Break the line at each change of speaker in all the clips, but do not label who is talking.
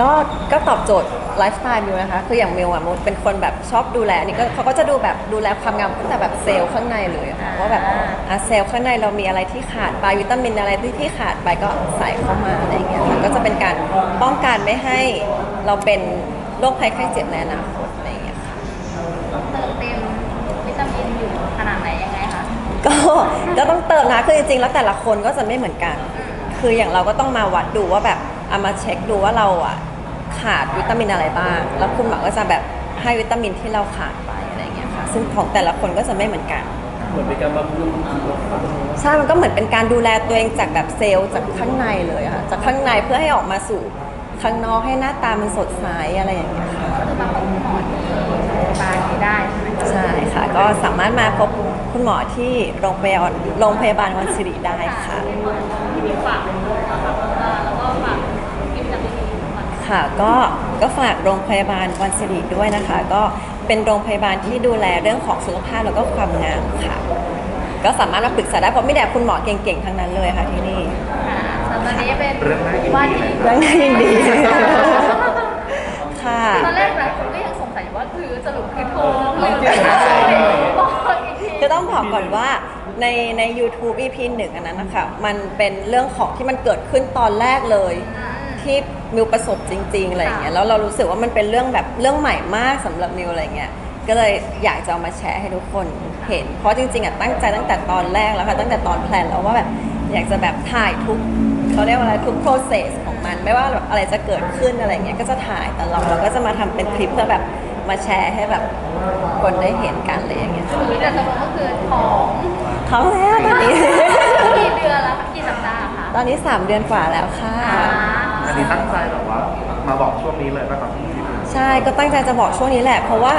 ก็ก็ตอบโจทย์ไลฟ์สไตล์มิวนะคะ คืออย่างมิวอะมิวเป็นคนแบบชอบดูแลนี่ก็เขาก็จะดูแบบดูแลความงามตั้งแต่แบบเซลล์ข้างในเลยค่ะว่าแบบอะเซลล์ข้างในเรามีอะไรที่ขาดไปวิตามินอะไรที่ที่ขาดไปก็ใส่เข้ามาอะไรอย่างเงี้ยค่ะก็จะเป็นการป้องกันไม่ให้เราเป็นโรคภัยไข้เจ็บในอนาคตอะไรอย่างเงี้ยค่ะ
เติมเต็มวิตามินอยู่ขนาดไหนยังไงคะ
ก็ก็ต้องเติมนะคือจริงๆแล้วแต่ละคนก็จะไม่เหมือนกัน คืออย่างเราก็ต้องมาวัดดูว่าแบบเอามาเช็คดูว่าเราอะ ขาดวิตามินอะไรบ้าง แล้วคุณหมอก็จะแบบให้วิตามินที่เราขาดไปอะไรอย่างเงี้ยค่ะ ซึ่งของแต่ละคนก็จะไม่เหมือนกัน
เหมือนเป็นการบำรุง
ใช่ มันก็เหมือนเป็นการดูแลตัวเองจากแบบเซลล์จากข้างในเลยอะค่ะ จากข้างในเพื่อให้ออกมาสู่ข้างนอกให้หน้าตามันสดใสอะไรอย่างเงี้ยค่ะ
คือมาพบคุณหมอที่โรงพยาบาลนี้ได้ใช่ไหมคะ
ใช่ค่ะ ก็สามารถมาพบคุณหมอที่โรงพยาบาลโรงพยาบาลวันศิริได้ค่ะ
ที่มีฝากเลยนะคะแล้วก็ฝากกินวิตามินดีก่อน
ค่ะก็ก็ฝากโรงพยาบาลวันสิริด้วยนะคะ ก็เป็นโรงพยาบาลที่ดูแลเรื่องของสุขภาพแล้วก็ความงามค่ะ ก็สามารถมาปรึกษาได้เพราะไม่ได้คุณหมอเก่งๆทั้งนั้นเลยค่ะที่นี่
ค่ะส่วนตอนนี้เป็น
เรื่องน่ายิน
ว่า
ดี
ที่
นะ
เรื่องน่ายินดีค่ะ
ตอนแรกหลายคนก็ยังสงสัยว่าคือสรุปคือโทรหรือบอกอีกที
ก็ต้องบอกก่อนว่าในใน YouTube EP หนึ่งอันนั้นนะคะมันเป็นเรื่องของที่มันเกิดขึ้นตอนแรกเลย ที่มิวประสบจริงๆอะไรอย่างเงี้ยแล้วเรารู้สึกว่ามันเป็นเรื่องแบบเรื่องใหม่มากสำหรับมิวอะไรเงี้ยก็เลยอยากจะเอามาแชร์ให้ทุกคนเห็น เพราะจริงๆอะตั้งใจตั้งแต่ตอนแรกแล้วค่ะตั้งแต่ตอนแพลนแล้วว่าแบบอยากจะแบบถ่ายทุกเขาเรียกว่าอะไรทุก process ของมัน ไม่ว่าแบบอะไรจะเกิดขึ้นอะไรเงี้ยก็จะถ่ายตลอดแล้วก็จะมาทำเป็นคลิปเพื่อแบบมาแชร์ให้แบบคนได้เห็นกันอะไรอย่างเงี้ยค่ะ
คือแต่สรุปก็คือท้อง
ท้องแล้วตอนนี้
กี่เดือนแล้วคะกี่สัปดาห์คะ
ตอนนี้ 3 เดือนกว่าแล้วค่ะ
อันนี้ตั้งใจแบบว่า มาบอกช่วงนี้เลยป่ะครับพี่
ใช่ก็ตั้งใจจะบอกช่วงนี้แหละ เพราะว่า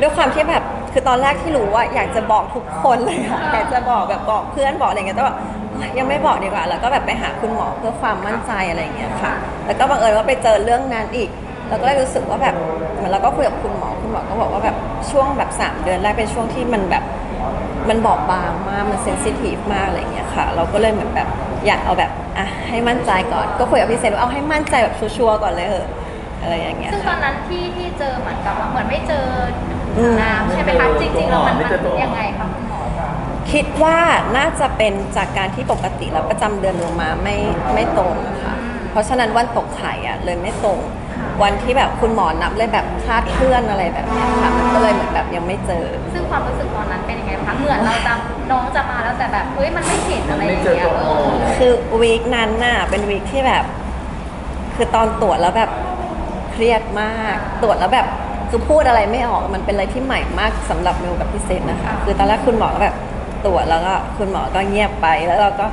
ด้วยความที่แบบคือตอนแรกที่รู้ว่าอยากจะบอกทุกคนเลยค่ะอยากจะบอกแบบบอกเพื่อนบอกอะไรเงี้ยแต่ว่าเอ้ยยังไม่บอกดีกว่า แล้วก็แบบไปหาคุณหมอเพื่อความมั่นใจอะไรเงี้ยค่ะ แล้วก็บังเอิญว่าไปเจอเรื่องนั้นอีกแล้วก็เลยรู้สึกว่าแบบเหมือนเราก็คุยกับคุณหมอคุณหมอก็บอกว่าแบบช่วงแบบสามเดือนแรกเป็นช่วงที่มันแบบมันบอบบางมากมันเซนซิทีฟมากอะไรเงี้ยค่ะ เราก็เลยเหมือนแบบอยากเอาแบบ อะให้มั่นใจก่อนก็คุยกับพี่เซนว่าเอาให้มั่นใจแบบชัวร์ๆก่อนเลยเหอะอะไรอย่างเงี้ย
ซึ่งตอ
ค่ะ
นนั้นที่ที่เจอเหมือนกับว่าเหมือนไม่เจอ
อืม
น้ำใช่ไหมคะจริงๆแล้วมันมันยังไงคะคุณหมอ
คิดว่าน่าจะเป็นจากการที่ปกติแล้วประจำเดือนลงมาไม่ไม่ตรงค่ะเพราะฉะนั้นวันตกไข่อะเลยไม่ตรง วันที่แบบคุณหมอนับเลยแบบคลาดเคลื่อนอะไรแบบเนี้ยค่ะมันก็เลยเหมือนแบบยังไม่เจอ
ซึ่งความรู้สึกตอนนั้นเป็นยังไงคะเหมือนเราจะน้องจะมาแล้วแต่แบบเฮ้ยมันไม่เห็นอะไรอย่าง
ไม่เจอ
เงี้ย
ตัว
เอ
อ่อ
อน
คือวีคนั้นน่ะเป็นวีคที่แบบ คือตอนตรวจแล้วแบบเครียดมาก ตรวจแล้วแบบคือพูดอะไรไม่ออกมันเป็นอะไรที่ใหม่มากสำหรับมิวกับพี่เซนนะคะ คือตอนแรกคุณหมอก็แบบตรวจแล้วก็คุณหมอก็เงียบไปแล้วเราก็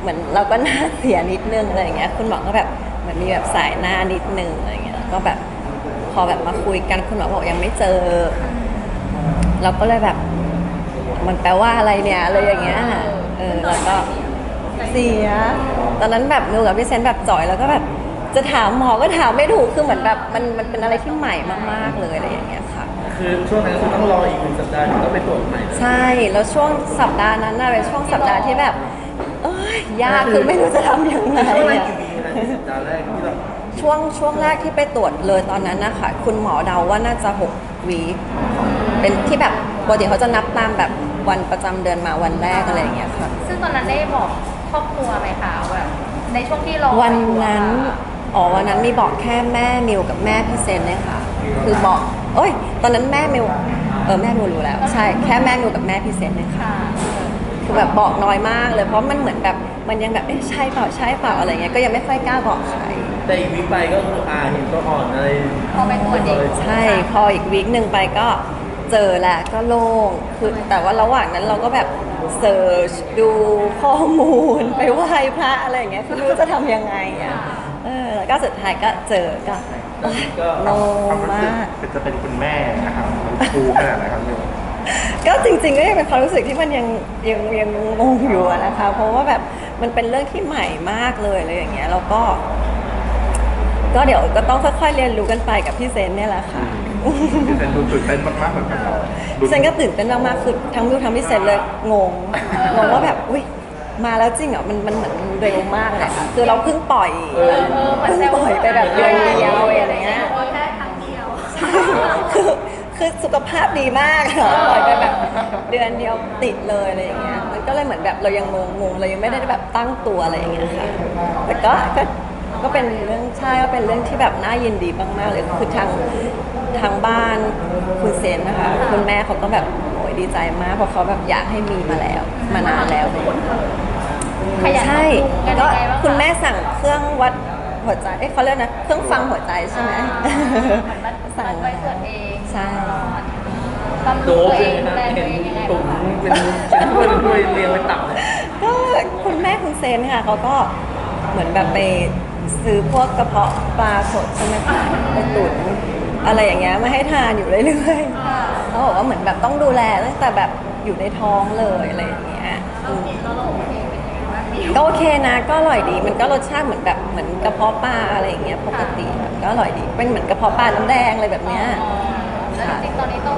เหมือนเราก็หน้าเสียนิดนึงอะไรอย่างเงี้ยคุณหมอก็แบบ เหมือนมีแบบสายหน้านิดนึงอะไรอย่างเงี้ยแล้วก็แบบพอแบบมาคุยกันคุณหมอบอกยังไม่เจอ เราก็เลยแบบ มันแปลว่าอะไรเนี่ยอะไรอย่างเงี้ยเออแล้วก็เสีย ตอนนั้นแบบมิวกับพี่เซนแบบจ่อยแล้วก็แบบจะถามหมอก็ถามไม่ถูกคือเหมือนแบบมันมันเป็นอะไรที่ใหม่มากๆเลยอะไรอย่างเงี้ยค่ะ
คือช่วงนั้นคือต้องรออีกหนึ่งสัปดาห์ถึงต้องไปตรวจใหม่เลย
ใช่แล้วช่วงสัปดาห์นั้นน่ะเป็นช่วงสัปดาห์ที่แบบ เอ้ยยากคือไม่รู้จะทำยังไง
ช่วงแรก
อะ
กี่วีนะที่ สัปดาห์แรกที่เรา
ช่วงช่วงแรกที่ไปตรวจเลยตอนนั้นนะคะคุณหมอเดาว่าน่าจะ6วีคเป็นที่แบบปกติเขาจะนับตามแบบวันประจำเดือนมาวันแรกอะไรอย่างเงี้ยค่ะ
ซึ่งตอนนั้นได้บอกครอบครัวไหมคะแบบในช่วงที่รอ
วันนั้นอ๋อวันนั้นมีบอกแค่แม่มิวกับแม่พี่เซนเลยค่ะ คือบอกเอ้ย ตอนนั้นแม่มิวเออแม่มิวรู้แล้ว ใช่แค่แม่มิวกับแม่พี่เซนเลยค่ะ
ค่ะ
คือแบบบอกน้อยมากเลยเพราะมันเหมือนแบบ มันยังแบบเอ๊ะใช่เปล่าใช่เปล่าอะไรเงี้ยก็ยังไม่ค่อยกล้าบอกใคร
แต่อีกวีคไปก็คืออ่าเห็นตัวอ่อนอะไร
พอไปตรวจอีก
ใช่พออีกวีคหนึ่งไปก็เจอแหละก็โล่งคือแต่ว่าระหว่างนั้นเราก็แบบเซิร์ชดูข้อมูลไปไหว้พระอะไรอย่างเงี้ยคือไม่รู้จะทำยังไงอะเออแล้วก็สุดท้ายก็เจอก็เอ้ย
ก็
โล่งมาก
เป็นจะเป็นคุณแม่นะครับมันฟูขนาดไหนครับเนี่ย
ก็จริงๆก็ยังเป็นความรู้สึกที่มันยังยังยังงงอยู่นะคะ เพราะว่าแบบมันเป็นเรื่องที่ใหม่มากเลยเลยอย่างเงี้ยแล้วก็ ก็เดี๋ยวก็ต้องค่อยๆเรียนรู้กันไปกับพี่เซนเนี่ยแหละค่ะ
พี่เซนดูตื่นเต้นมากๆเหมือนกันพี่
เซนก็ตื่นเต้นมากๆคือทั้งมิวทั้งพี่เซนเลยงงงงว่าแบบอุ้ยมาแล้วจริงเหรอมันมันเหมือนเร็วมากเลยค่ะคือเราเพิ่งปล่อย
เพิ่งปล่อยไปแบบ
เดือ
นเดี
ยวอะไรอย่างเงี้ยแค่ครั้งเดียว คือสุขภาพดีมากค่ะปล่อยไปแบบเดือนเดียวติดเลยอะไรอย่างเงี้ย มันก็เลยเหมือนแบบเรายังงงๆเรายังไม่ได้แบบตั้งตัวอะไรอย่างเงี้ยค่ะ แต่ก็ก็ก็เป็นเรื่องใช่ก็เป็นเรื่องที่แบบน่ายินดีมากๆเลยคือทางทางบ้านคุณเซนนะคะคุณแม่เขาก็แบบโอ้ยดีใจมากเพราะเขาแบบอยากให้มีมาแล้ว มานานแล้วเลย
ขยัน
ใช่
ทำบุญกัน
ก็
ยังไงบ้างะ
คุณแม่สั่งเครื่องวัดหัวใจเอ้ยเขาเรียกนะเครื่องฟังหัวใจใช่ไหม
อ่าเหมือนมันมันไว้ตรวจเอง
ใช่
บำ
โด
รุง
บ
ตัว
เล
เอยง
นะ
ดูแลตั
เห็
วนเองยังไง
ตุ๋ม
บ้างคะ
เป็นเป็นถ้วยเป็นถ้วยเรียงเป็นตับเลย
ก็คุณแม่คุณเซนค่ะเขาก็เหมือนแบบไปซื้อพวกกระเพาะปลาสดใช่ไหมคะไปตุ๋นอะไรอย่างเงี้ยมาให้ทานอยู่เรื่อยๆเขาบอกว่าเหมือนแบบต้องดูแลตั้งแต่แบบอยู่ในท้องเลยอะไรอย่างเงี้ยอืม
แล้วเราโอเคเป็นยังไงบ้าง
ก็โอเคนะก็อร่อยดีมันก็รสชาติเหมือนแบบเหมือนกระเพาะปลาอะไรอย่างเงี้ยปกติก็อร่อยดีเป็นเหมือนกระเพาะปลาน้ำแดงอะไรแบบเนี้ย
แล้วจริงๆตอนนี้ต้อง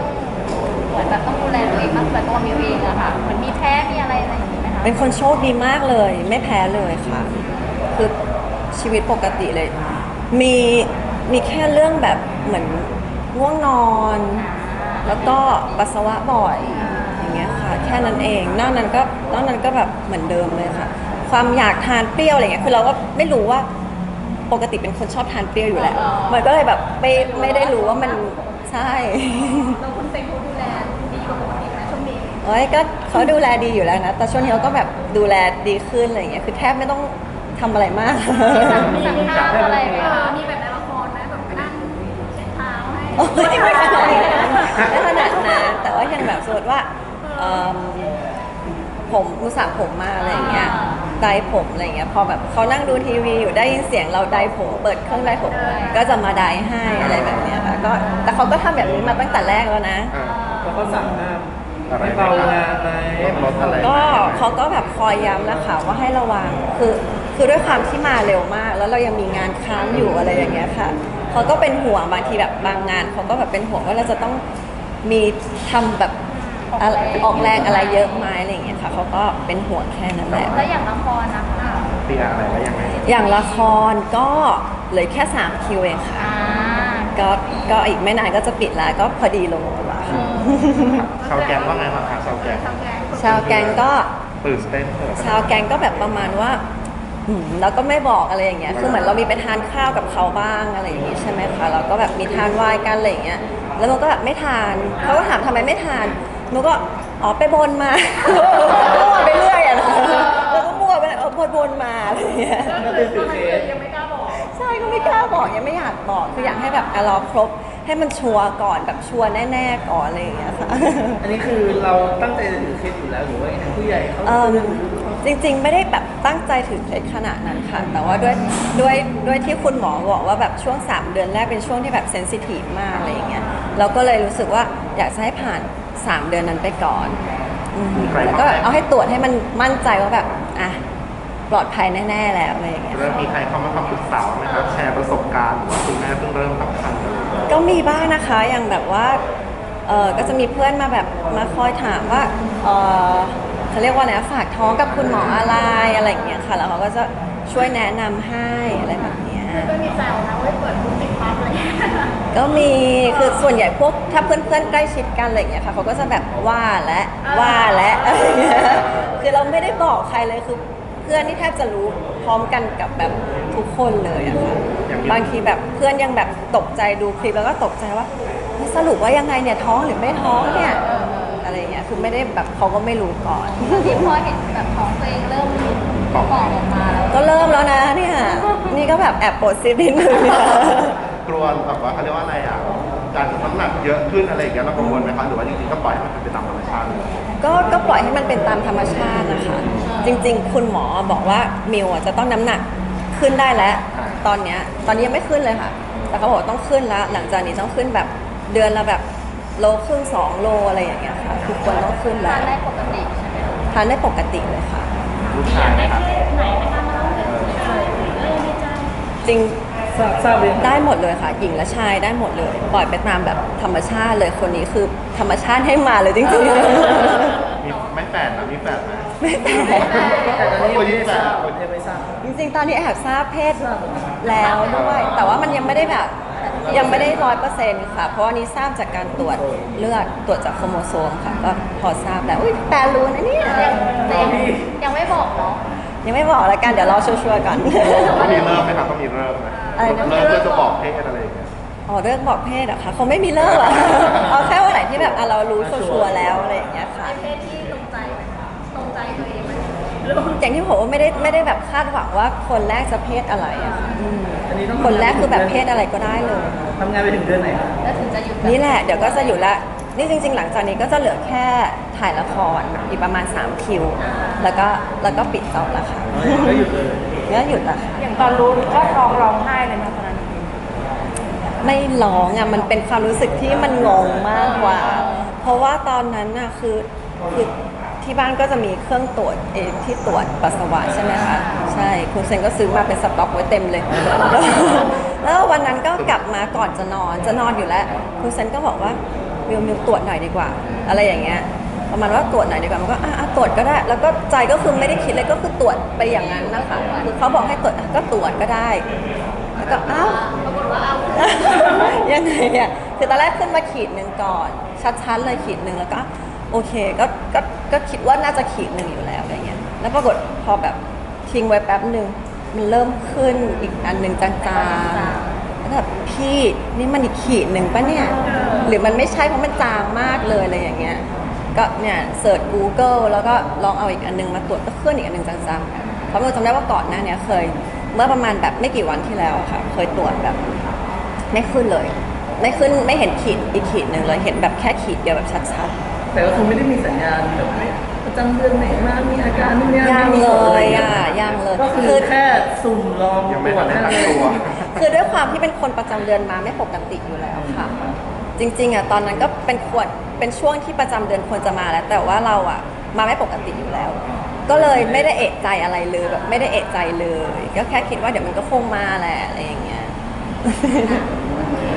เหมือนแบบต้องดูแลตัวเองมากกว่าตัวมิวเองอะค่ะเหมือนมีแพ้มีอะไรอะไรอย่างนี้ไหมคะ
เป็นคนโชคดีมากเลย ไม่แพ้เลยค่ะ คือชีวิตปกติเลย มีมีแค่เรื่องแบบเหมือนง่วงนอน แล้วก็ปัสสาวะบ่อยอย่างเงี้ยค่ะ แค่นั้นเองนอกนั้นก็นอกนั้นก็แบบเหมือนเดิมเลยค่ะ ความอยากทานเปรี้ยวอะไรเงี้ยคือเราก็ไม่รู้ว่าปกติเป็นคนชอบทานเปรี้ยวอยู่แล้ว มันก็เลยแบบไม่ไม่ได้รู้ว่ามันใช่
เราคุณเป็นผู้ดูแลดีกว่าปกติไหมช่วงนี้
เอ้ยก็เขาดูแลดีอยู่แล้วนะ แต่ช่วงนี้เขาก็แบบดูแลดีขึ้นอะไรอย่างเงี้ย คือแทบไม่ต้องทำอะไรมาก
สั่งสั่งข้าวอะไรไหมคะมีแบบในละครไหมแบบไปนั่งเช็ดเท้าให้
โอ้ยไม่ขนาดนั้นไม่ขนาดนั้นแต่ว่ายังแบบสมมติว่าเอิ่มผมอุตส่าห์ผมมาอะไรอย่างเงี้ย ไดร์ผมอะไรอย่างเงี้ยพอแบบเขานั่งดูทีวีอยู่ได้ยินเสียงเราไดร์ผมเปิดเครื่องไดร์ผม ก็จะมาไดร์ให้อะไรแบบเนี้ยค่ะก็แต่เขาก็ทำแบบนี้มาตั้งแต่แรกแล้วนะ
อ่า
แล้วก็สั่งห้ามไม่เบางานไหม
ลดอะไร
ก็เขาก็แบบคอยย้ำนะคะว่าให้ระวังคือคือด้วยความที่มาเร็วมาก แล้วเรายังมีงานค้างอยู่อะไรอย่างเงี้ยค่ะเขาก็เป็นห่วงบางทีแบบบางงานเขาก็แบบเป็นห่วงว่าเราจะต้องมีทำแบบ อะไรออกแรงอะไรเยอะไหมอะไรอย่างเงี้ยค่ะเขาก็เป็นห่วงแค่นั้นแหละ
แล้วอย่างละครนะคะ
เตียอะไรแล้วยังไง
อย่างละครก็เหลือแค่3คิวเองค่ะ
อ่า
ก็ก็อีกไม่นานก็จะปิดแล้วก็พอดีลงตัวค่ะ
ชาวแกงว่าไงบ้างคะชาวแกง
ชาวแกงก็
ตื่นเต้นเถอะ
ชาวแกงก็แบบประมาณว่าอืมแล้วก็ไม่บอกอะไรอย่างเงี้ย คือเหมือนเรามีไปทานข้าวกับเขาบ้างอะไรอย่างงี้ใช่ไหมคะ เราก็แบบมีทานไวน์กันอะไรอย่างเงี้ย แล้วมันก็แบบไม่ทาน เขาก็ถามทำไมไม่ทาน มันก็อ๋อไปบนมา มั่วไปเรื่อยอะนะแล้วก็มั่วไปเออบนบนมาอะไรอย่างเงี้ย
ก็คือถือเคส
ยังไม่กล้าบอก
ใช่ก็ไม่กล้าบอกยังไม่อยากบอกคืออยากให้แบบอะรอครบ ให้มันชัวร์ก่อนแบบชัวร์แน่ๆก่อนอะไรอย่างเงี้ยค่ะ
อันนี้คือเราตั้งใจจะถือเคสอยู่แล้วหรือว่ายังไงผู้ใหญ่เขา
เอิ่มจริงๆ ไม่ได้แบบตั้งใจถือเคล็ดขนาดนั้นค่ะ แต่ว่าด้วยด้วยด้วยที่คุณหมอบอกว่าแบบช่วง 3 เดือนแรกเป็นช่วงที่แบบเซนซิทีฟมากอะไรอย่างเงี้ยเราก็เลยรู้สึกว่าอยากจะให้ผ่าน 3 เดือนนั้นไปก่อนอืมแล้วก็แบบเอาให้ตรวจให้มันมั่นใจว่าแบบอะปลอดภัยแน่ ๆ แล้วอะไรอย่างเงี้ย
เริ่มมีใครเข้ามาคำปรึกษาไหมครับแชร์ประสบการณ์หรือว่าคุณแม่เพิ่งเริ่มตั้งครรภ์อะไรอย่างเงี้ย
ก็มีบ้างนะคะอย่างแบบว่าเออก็จะมีเพื่อนมาแบบมาคอยถามว่าเออเขาเรียกว่าอะไรนะฝากท้องกับคุณหมออะไรอะไรอย่างเงี้ยค่ะแล้วเขาก็จะช่วยแนะนำให้อะไรแบบ เนี้ย
ก็มีแซวนะว่าเปิดบุ๊กติดปั๊บอะไรอย่างเงี้ย
ก็มีคือส่วนใหญ่พวกถ้าเพื่อนๆใกล้ชิดกันอะไรอย่างเงี้ยค่ะเขาก็จะแบบว่าและว่าและอะไรอย่างเงี้ยคือเราไม่ได้บอกใครเลยคือเพื่อนที่แทบจะรู้พร้อมกันกับแบบทุกคนเลยอะค่ะบางทีแบบเพื่อนยังแบบตกใจดูคลิปแล้วก็ตกใจว่าเฮ้ยสรุปว่ายังไงเนี่ยท้องหรือไม่ท้องเนี่ยอะไรอย่างเงี้ยคือไม่ได้แบบเขาก็ไม่รู้ก่อน
ที่พอเห็นแบบของตัวเองเริ่ม ปอกออกมา
ก็เริ่มแล้วนะเนี่ย นี่ก็แบบแอบปวดซิดนิดนึง
กลัวแบบว่าเขาเรียกว่าอะไรอะการน้ำหนักเยอะขึ้นอะไรอย่างเงี้ยเรากังวลไหมคะหรือว่าจริงๆก็ปล่อยให้มันเป็นไปตามธรรมชาติเลย
ก็ก็ปล่อยให้มันเป็นตามธรรมชาตินะคะ จริง ๆ คุณหมอบอกว่ามิวอะจะต้องน้ำหนักขึ้นได้แล้ว ตอนเนี้ยตอนนี้ยังไม่ขึ้นเลยค่ะ แต่เขาบอกว่าต้องขึ้นแล้ว หลังจากนี้ต้องขึ้นแบบเดือนละแบบโลครึ่งสองโลอะไรอย่างเงี้ยค่ะทุกคนต้องขึ้นแล้ว
ทา
น
ได้ปกติใช่ไหม
ทานได้ปกติเลยค่ะ
ลูกชายนะครับ
ไหนนะคะมาเล่าเรื่องเออดีใจ
จริง
ทราบทราบเลยง
ได้หมดเลยค่ะหญิงและชายได้หมดเลย ปล่อยไปตามแบบธรรมชาติเลยคนนี้คือธรรมชาติให้มาเลยจริง
มีไม่แฝดนะมีแฝดไหม
ๆไม่แปลก
แต่ตอนนี้ยังไม่ทราบยังไม่ทราบ
จริงๆ ตอนนี้แอบทราบเพศแล้วด้วยแต่ว่ามันยังไม่ได้แบบ ยังไม่ได้ร้อยเปอร์เซ็นต์ค่ะ เพราะว่านี้ทราบจากการตรวจเลือดตรวจจากโครโมโซมค่ะก็พอทราบแล้วอุ้ยแต่รู้นะเนี่ย
ยังแต่ยังยังไม่บอกเนาะ
ยังไม่บอกแล้วกันเดี๋ยวรอชัวร์ๆก่อน
ต้องมีเริ่มไหมครับต้องมีเริ่มไหม
อะไรนะ
เริ่มเพื่อจะบอกเพศอะไรอย่างเงี้ย
อ๋อเลิกบอกเพศเหรอะคะเขาไม่มีเลิกหรอกเอาแค่วันไหนที่แบบอะเรารู้ชัวร์ๆแล้วอะไรอย่างเงี้ยค่ะ
เป็นเพศที่ อ
ย่างที่ผมว่าไม่ได้ไม่ได้แบบคาดหวังว่าคนแรกจะเพศอะไรอะค่ะอืม
อันนี้ต้อง
คนแรกคือแบบเพศอะไรก็ได้เลย
ทำงานไปถึงเดือนไหนครับ
แล้วถึงจะหยุด
นี่แหละเดี๋ยวก็จะอยู่ละนี่จริง ๆ หลังจากนี้ก็จะเหลือแค่ถ่ายละครอีกประมาณ 3 คิว แล้วก็แล้วก็ปิดจอบละค่ะ
ก็หยุดเลย
ก็หยุดละค่ะ
อย่างตอนรู้ก็ท้องร้องไห้เลยไหมาตอนนั้น
ไม่ร้องอะมันเป็นความรู้สึกที่มันงงมากกว่า เพราะว่าตอนนั้นน่ะคือคือ ที่บ้านก็จะมีเครื่องตรวจเอที่ตรวจปัสสาวะใช่ไหมคะใช่คุณเซนก็ซื้อมาเป็นสต็อกไว้เต็มเลยแล้ววันนั้นก็กลับมาก่อนจะนอนจะนอนอยู่แล้วคุณเซนก็บอกว่ามิวมิวตรวจหน่อยดีกว่า อะไรอย่างเงี้ยประมาณว่าตรวจหน่อยดีกว่ามันก็อะอะตรวจก็ได้ แล้วก็ใจก็คือไม่ได้คิดเลยก็คือตรวจไปอย่างนั้นนะคะคือเขาบอกให้ตรวจอะก็ตรวจก็ได้แล้วก็อ้าว
ปรากฏว่าเอา
ยังไงอะคือตอนแรกขึ้นมาขีดหนึ่งก่อน ชัดๆเลยขีดหนึ่งแล้วก็ โอเคก็ก็ก็คิดว่าน่าจะขีดหนึ่งอยู่แล้วอะไรเงี้ยแล้วปรากฏพอแบบทิ้งไว้แป๊บหนึ่งมันเริ่มขึ้นอีกอันหนึ่งจางๆแล้วแบบพี่นี่มันอีกขีดหนึ่งปะเนี่ย หรือมันไม่ใช่เพราะมันจางมากเลยอะไรอย่างเงี้ยก็เนี่ยเสิร์ช Google แล้วก็ลองเอาอีกอันหนึงมาตรวจก็ขึ้นอีกอันหนึงจางๆเพราะเราจำได้ว่าก่อนหน้านี้เคย เมื่อประมาณแบบไม่กี่วันที่แล้วค่ะ เคยตรวจแบบไม่ขึ้นเลย ไม่ขึ้นไม่เห็นขีดอีกขีดหนึ่งเลยเห็นแบบแค่ขีดเดียวแบบชัด
แต่ก็คงไม่ได้มีสัญญาณแบบไม่ประจำเดือนไหนมามีอาการนู่นนี่
ๆ
นั่น
ยัง
ไม่มี
เล
อะไร
ย
เงี้
อะยังเลย
ก็คื
คืออ
แค่สุ่มลอง
ยังไม่
ตรว
ทั
จ
นได้
แค่
ตั้ง
นั้นเอ
ตัว
ง
คือด้วยความที่เป็นคนประจำเดือนมาไม่ปกติอยู่แล้วค่ะ จริงๆอะตอนนั้นก็เป็นควรเป็นช่วงที่ประจำเดือนควรจะมาแล้ว แต่ว่าเราอะมาไม่ปกติอยู่แล้ว ก็เลยไม่ได้เอะใจอะไรเลยแบบไม่ได้เอะใจเลย ก็แค่คิดว่าเดี๋ยวมันก็คงมาแหละอะไรอย่างเงี้ย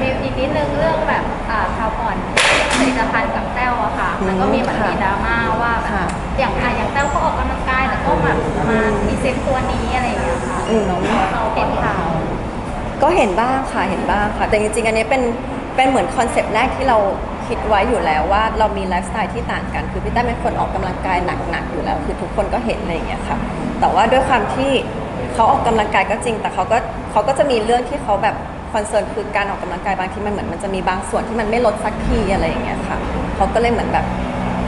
มีอีกนิดนึงเรื่องแบบอ่าคราวก่อนเรื่อง ผลิตภัณฑ์กับแต้วอะค่ะมันก็มีเหมือนมีดราม่าว่าแบบ
ค่ะ
อย่างอะอย่างแต้วก็ออกกำลังกายแต่ก็แบบมาพรีเซนต์ตัวนี้อะไรอย่างเงี้ยค่ะ
อืม
เราเห็นข่าว
ก็เห็นบ้างค่ะเห็นบ้างค่ะ แต่จริงๆ อันนี้เป็นเป็นเหมือนคอนเซปต์แรกที่เราคิดไว้อยู่แล้วว่าเรามีไลฟ์สไตล์ที่ต่างกัน คือพี่แต้มเป็นคนออกกำลังกายหนักๆอยู่แล้ว คือทุกคนก็เห็นอะไรอย่างเงี้ยค่ะ แต่ว่าด้วยความที่เขาออกกำลังกายก็จริง แต่เขาก็เขาก็จะมีเรื่องที่เขาแบบ คอนเซิร์นคือการออกกำลังกายบางทีมันเหมือนมันจะมีบางส่วนที่มันไม่ลดสักทีอะไรอย่างเงี้ยค่ะเขาก็เลยเหมือนแบบ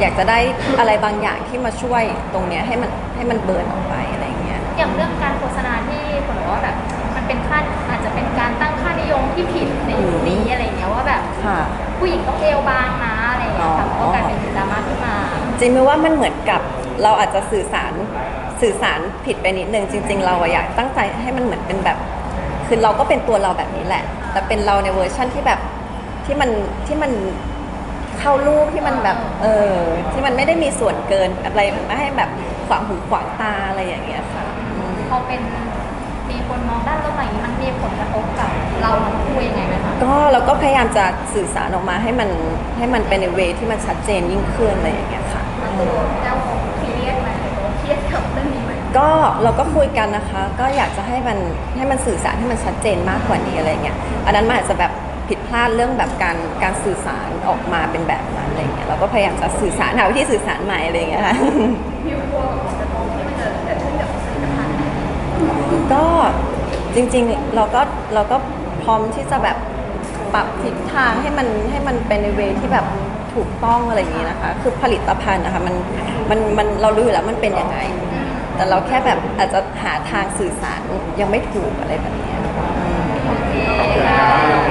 อยากจะได้อะไรบางอย่างที่มาช่วยตรงเนี้ยให้มันให้มันเบิร์นออกไปอะไรอย่างเงี้ย
อย่างเรื่องการโฆษณาที่คนบอกว่าแบบมันเป็นค่าอาจจะเป็นการตั้งค่านิยมที่ผิดในยุคนี้อะไรอย่างเงี้ยว่าแบบ
ค่ะ
ผู้หญิงต้องเอวบางนะอะไรอย่างเงี้ยค่ะมันก็กลายเป็นดราม่าขึ้นมา
จริงไหมว่ามันเหมือนกับเราอาจจะสื่อสารสื่อสารผิดไปนิดนึงจริง ๆ เราอะอยากตั้งใจให้มันเหมือนเป็นแบบ คือเราก็เป็นตัวเราแบบนี้แหละ แต่เป็นเราในเวอร์ชั่นที่แบบที่มันที่มันเข้ารูปที่มันแบบเออที่มันไม่ได้มีส่วนเกินอะไรไม่ให้แบบขวางหูขวางตาอะไรอย่างเงี้ยค่ะอืม
พอเป็นมีคนมองด้านลบอะไรอย่างนี้มันมีผลกระทบกับเราทั้งคู่ยังไงไหมคะ
ก็เราก็พยายามจะสื่อสารออกมาให้มันให้มันเป็นในเวที่มันชัดเจนยิ่งขึ้นอะไรอย่างเงี้ยค่ะ
ตัวเจ้า ก็เรา
ก็คุยกันนะคะ ก็อยากจะให้มันให้มันสื่อสารให้มันชัดเจนมากกว่านี้อะไรเงี้ยอันนั้นมันอาจจะแบบผิดพลาดเรื่องแบบการการสื่อสารออกมาเป็นแบบนั้นอะไรเงี้ยเราก็พยายามจะสื่อสารหาวิธีสื่อสารใหม่อะไรเงี้ยค่ะ
มีกลัวกับผลกระทบที่มันจะเกิดขึ้นกับผลิตภัณฑ์
ก็จริงๆเราก็เราก็พร้อมที่จะแบบปรับทิศทางให้มันให้มันเป็นในเวที่แบบถูกต้องอะไรอย่างนี้นะคะ คือผลิตภัณฑ์นะคะมันมันมันเรารู้อยู่แล้วมันเป็นยังไง แต่เราแค่แบบอาจจะหาทางสื่อสารยังไม่ถูกอะไรแบบนี้ย
ขอบ